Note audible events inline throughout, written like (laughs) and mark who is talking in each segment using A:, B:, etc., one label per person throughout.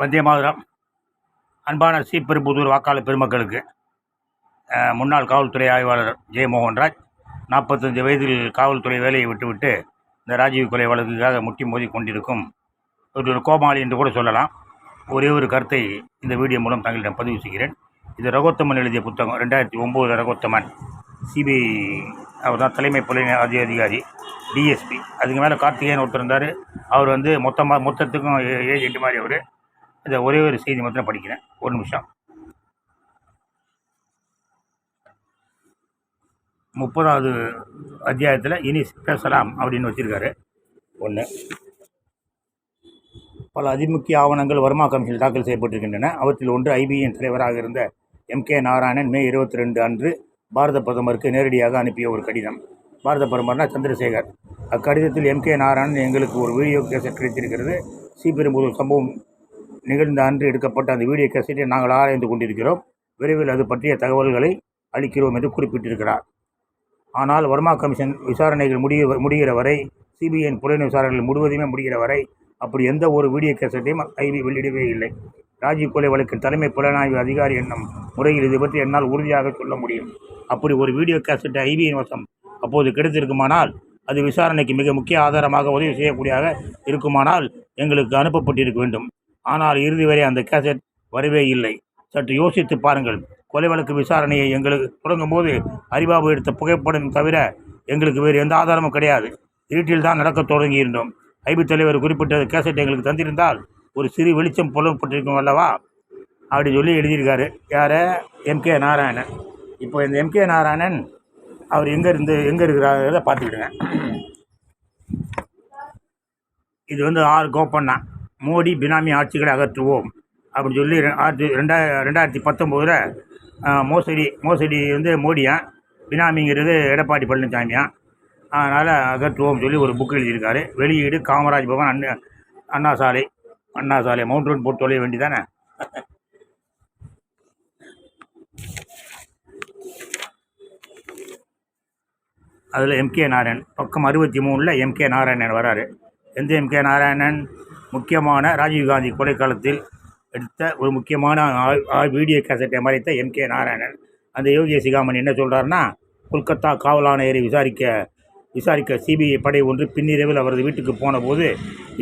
A: வந்தே மாதரம். அன்பான ஸ்ரீபெரும்புதூர் வாக்காளர் பெருமக்களுக்கு முன்னாள் காவல்துறை ஆய்வாளர் ஜெயமோகன்ராஜ் நாற்பத்தஞ்சு வயதில் காவல்துறை வேலையை விட்டுவிட்டு இந்த ராஜீவ் கொலை வழக்குக்காக முட்டி மோதி கொண்டிருக்கும் ஒரு கோமாளி என்று கூட சொல்லலாம். ஒரே ஒரு கருத்தை இந்த வீடியோ மூலம் தங்களிடம் பதிவு செய்கிறேன். இது ரகோத்தமன் எழுதிய புத்தகம் ரெண்டாயிரத்தி ஒம்பது ரகோத்தமன். சிபிஐ அவர் தான் தலைமை புலனை அதி அதிகாரி டிஎஸ்பி அதுக்கு மேலே கார்த்திகேயன் ஒருத்தர் இருந்தார். அவர் வந்து மொத்தமாக மொத்தத்துக்கும் ஏஜென்ட் மாதிரி அவர். இதை ஒரே ஒரு செய்தி மட்டும் படிக்கிறேன். ஒரு நிமிஷம். முப்பதாவது அத்தியாயத்தில் இனி பேசலாம் அப்படின்னு வச்சுருக்காரு. ஒன்று பல அதிமுக்கிய ஆவணங்கள் வருமா கமிஷனில் தாக்கல் செய்யப்பட்டிருக்கின்றன. அவற்றில் ஒன்று ஐபிஎன் தலைவராக இருந்த எம் கே நாராயணன் மே இருபத்தி ரெண்டு அன்று பாரத பிரதமருக்கு நேரடியாக அனுப்பிய ஒரு கடிதம். பாரத பிரதமர்னா சந்திரசேகர். அக்கடிதத்தில் எம் கே நாராயணன் எங்களுக்கு ஒரு வீடியோ கேசட் கிடைத்திருக்கிறது. ஸ்ரீபெரும்புதூர் சம்பவம் நிகழ்ந்த அன்று எடுக்கப்பட்ட அந்த வீடியோ கேசட்டை நாங்கள் ஆராய்ந்து கொண்டிருக்கிறோம். விரைவில் அது பற்றிய தகவல்களை அளிக்கிறோம் என்று குறிப்பிட்டிருக்கிறார். ஆனால் வர்மா கமிஷன் விசாரணைகள் முடிய முடிகிற வரை சிபிஐயின் புலன் விசாரணைகள் முழுவதுமே முடிகிற வரை அப்படி எந்த ஒரு வீடியோ கேசட்டையும் ஐபி வெளியிடவே இல்லை. ராஜீவ் கொலை வழக்கின் தலைமை புலனாய்வு அதிகாரி என்னும் முறையில் இது பற்றி என்னால் உறுதியாக சொல்ல முடியும். அப்படி ஒரு வீடியோ கேசட்டை ஐபியின் வசம் அப்போது கிடைத்திருக்குமானால் அது விசாரணைக்கு மிக முக்கிய ஆதாரமாக உதவி செய்யக்கூடியதாக இருக்குமானால் எங்களுக்கு அனுப்பப்பட்டிருக்க வேண்டும். ஆனால் இறுதி வரை அந்த கேசட் வரவே இல்லை. சற்று யோசித்து பாருங்கள். கொலை வழக்கு விசாரணையை எங்களுக்கு தொடங்கும் போது ஹரிபாபு எடுத்த புகைப்படம் தவிர எங்களுக்கு வேறு எந்த ஆதாரமும் கிடையாது. இருட்டில் தான் நடக்கத் தொடங்கியிருந்தோம். ஐபி தலைவர் குறிப்பிட்ட கேசட் எங்களுக்கு தந்திருந்தால் ஒரு சிறு வெளிச்சம் புலப்பட்டிருக்கும் அல்லவா? அப்படி சொல்லி எழுதியிருக்காரு. யார்? எம்கே நாராயணன். இப்போ இந்த எம்கே நாராயணன் அவர் எங்கே இருந்து எங்கே இருக்கிறாரத பார்த்துக்கிடுங்க. இது வந்து ஆர் கோப்பண்ணா மோடி பினாமி ஆட்சிகளை அகற்றுவோம் அப்படின்னு சொல்லி ஆயிரத்தி ரெண்டா ரெண்டாயிரத்தி பத்தொம்போதில் மோசடி மோசடி வந்து மோடியா? பினாமிங்கிறது எடப்பாடி பழனிசாமியா? அதனால் அகற்றுவோம் சொல்லி ஒரு புக் எழுதியிருக்காரு. வெளியீடு காமராஜ் பவன் அண்ணா அண்ணா சாலை அண்ணா சாலை மவுண்ட் ரோட் போட்டு தொலைய வேண்டியதானே? அதில் எம்கே நாராயணன் பக்கம் அறுபத்தி மூணில் எம்கே நாராயணன் வராரு. எந்த எம்கே நாராயணன்? முக்கியமான ராஜீவ்காந்தி கொலை காலத்தில் எடுத்த ஒரு முக்கியமான வீடியோ கேசட்டை மறைத்த எம் கே நாராயணன். அந்த யோகி சிகாமன் என்ன சொல்கிறாருன்னா கொல்கத்தா காவல் ஆணையரை விசாரிக்க விசாரிக்க சிபிஐ படை ஒன்று பின்னிரவில் அவரது வீட்டுக்கு போன போது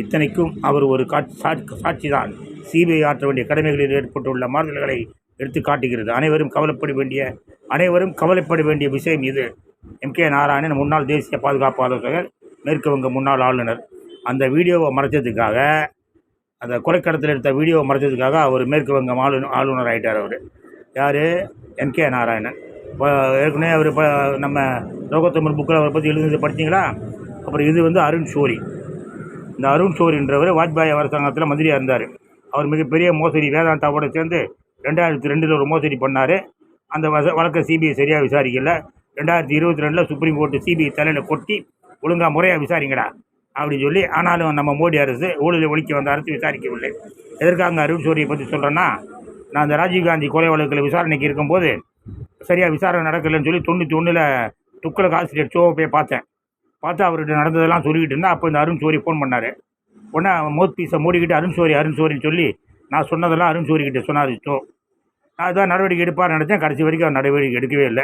A: இத்தனைக்கும் அவர் ஒரு காட்சி சாட்சி தான் சிபிஐ ஆற்ற வேண்டிய கடமைகளில் ஏற்பட்டுள்ள மாறுதல்களை எடுத்து காட்டுகிறது. அனைவரும் கவலைப்பட வேண்டிய அனைவரும் கவலைப்பட வேண்டிய விஷயம் இது. எம் கே நாராயணன் முன்னாள் தேசிய பாதுகாப்பு ஆலோசகர் மேற்கு வங்க முன்னாள் ஆளுநர். அந்த வீடியோவை மறைச்சதுக்காக அந்த கொலைக்கடத்தில் எடுத்த வீடியோவை மறைச்சதுக்காக அவர் மேற்கு வங்க ஆளுநர் ஆளுநர் ஆகிட்டார் அவர். யார்? N K Narayanan. இப்போ ஏற்கனவே அவர் இப்போ நம்ம லோகத்தமிழ் புக்கில் அவரை பற்றி எழுதுனது படிச்சீங்களா? அப்புறம் இது வந்து அருண் ஷோரி இந்த அருண் ஷோரின்றவர் வாஜ்பாய் அரசாங்கத்தில் மந்திரியாக இருந்தார். அவர் மிகப்பெரிய மோசடி வேதாந்தாவோடு சேர்ந்து ரெண்டாயிரத்தி ரெண்டில் ஒரு மோசடி பண்ணார். அந்த வச வழக்கை சிபிஐ சரியாக விசாரிக்கல. ரெண்டாயிரத்தி இருபத்தி ரெண்டில் சுப்ரீம் கோர்ட்டு சிபிஐ தலையில் கொட்டி ஒழுங்காக முறையாக விசாரிங்கடா. அப்படின்னு சொல்லி ஆனாலும் நம்ம மோடி அரசு ஊழலை ஒழிக்க வந்த அரசு விசாரிக்கவில்லை. எதற்காக அருண் சூரியை பற்றி சொல்கிறேன்னா நான் அந்த ராஜீவ்காந்தி கொலை வழக்கில் விசாரணைக்கு இருக்கும்போது சரியாக விசாரணை நடக்கலைன்னு சொல்லி தொண்ணூற்றி ஒன்றில் துக்ளக் ஆசிரியர் ஷோவை போய் பார்த்தேன். பார்த்து அவர்கிட்ட நடந்ததெல்லாம் சொல்லிக்கிட்டு இருந்தால் அப்போ இந்த அருண் சோரி ஃபோன் பண்ணார். உடனே மோத் பீஸை மூடிக்கிட்டு அருண் சோரி அருண் சோரின்னு சொல்லி நான் சொன்னதெல்லாம் அருண் சோரி சொன்னார் ஷோ நான் அதான் நடவடிக்கை எடுப்பார் நினச்சேன். கடைசி வரைக்கும் அவர் நடவடிக்கை எடுக்கவே இல்லை.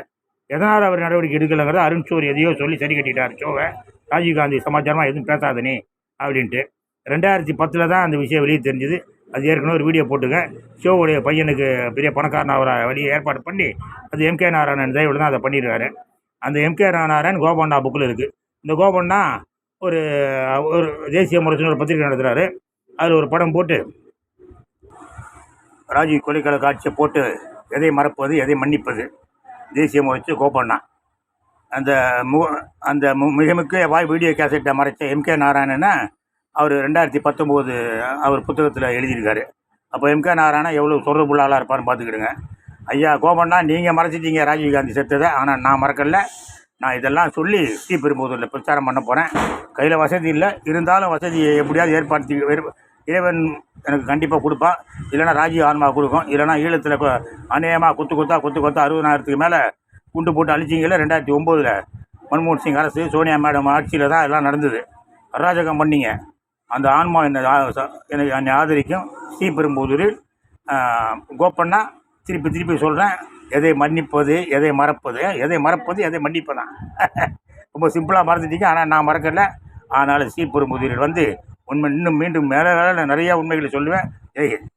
A: எதனால் அவர் நடவடிக்கை எடுக்கலைங்கிறத அருண் சோரி எதையோ சொல்லி சரி கட்டிட்டார் ஷோவை ராஜீவ்காந்தி சமாச்சாரமாக எதுவும் பேசாத நீ அப்படின்ட்டு. ரெண்டாயிரத்தி பத்தில் தான் அந்த விஷயம் வெளியே தெரிஞ்சுது. அது ஏற்கனவே ஒரு வீடியோ போட்டுங்க ஷோவுடைய பையனுக்கு பெரிய பணக்காரன் அவரை வெளியே ஏற்பாடு பண்ணி அது எம்கே நாராயணன் தயவில் தான் அதை பண்ணியிருக்காரு அந்த எம்கே நாராயணன் கோபண்ணா புக்கில் இருக்குது இந்த கோபண்ணா ஒரு ஒரு தேசிய முரசுன்னு ஒரு பத்திரிகை நடத்துகிறாரு அதில் ஒரு படம் போட்டு ராஜீவ் கொலைக்கள காட்சியை போட்டு எதை மறப்பது எதை மன்னிப்பது தேசிய முறைச்சு கோபண்ணா. அந்த மு அந்த மு- மிக முக்கிய வாய் வீடியோ கேசட்டை மறைச்ச எம்கே நாராயணனை அவர் ரெண்டாயிரத்தி பத்தொம்போது அவர் புத்தகத்தில் எழுதியிருக்காரு. அப்போ எம்கே நாராயணன் எவ்வளோ தொடர்புள்ள ஆளாக இருப்பார்னு பார்த்துக்கிடுங்க. ஐயா கோபண்ணா நீங்கள் மறைச்சிட்டீங்க ராஜீவ்காந்தி செத்ததை ஆனால் நான் மறக்கல. நான் இதெல்லாம் சொல்லி ஸ்ரீபெரும்புதூரில் பிரச்சாரம் பண்ண போகிறேன் கையில் வசதி இல்லை. இருந்தாலும் வசதியை எப்படியாவது ஏற்படுத்தி இறைவன் எனக்கு கண்டிப்பாக கொடுப்பான் இல்லைன்னா ராஜீவ் ஆன்மா கொடுக்கும். இல்லைன்னா ஈழத்தில் அநேகமாக குத்து குத்தா குத்து குத்தா அறுபதாயிரத்துக்கு மேலே குண்டு போட்டு அழிச்சிங்களே ரெண்டாயிரத்தி ஒம்போதில். மன்மோகன் சிங் அரசு சோனியா மேடம் ஆட்சியில் தான் எல்லாம் நடந்தது. அராஜகம் பண்ணிங்க. அந்த ஆன்மா என்னை எனக்கு என்னை என்னை ஆதரிக்கும். ஸ்ரீபெரும்புதூரில் கோப்பண்ணா திருப்பி திருப்பி சொல்கிறேன் எதை மன்னிப்பது எதை மறப்பது எதை மறப்பது எதை மன்னிப்பதான் (laughs) ரொம்ப சிம்பிளாக மறந்துட்டீங்க. ஆனால் நான் மறக்கல. ஆனால் ஸ்ரீபெரும்புதூரில் வந்து உண்மை இன்னும் மீண்டும் மேலே மேலே நிறையா உண்மைகளை சொல்லுவேன். ஜெய்ஹிந்த்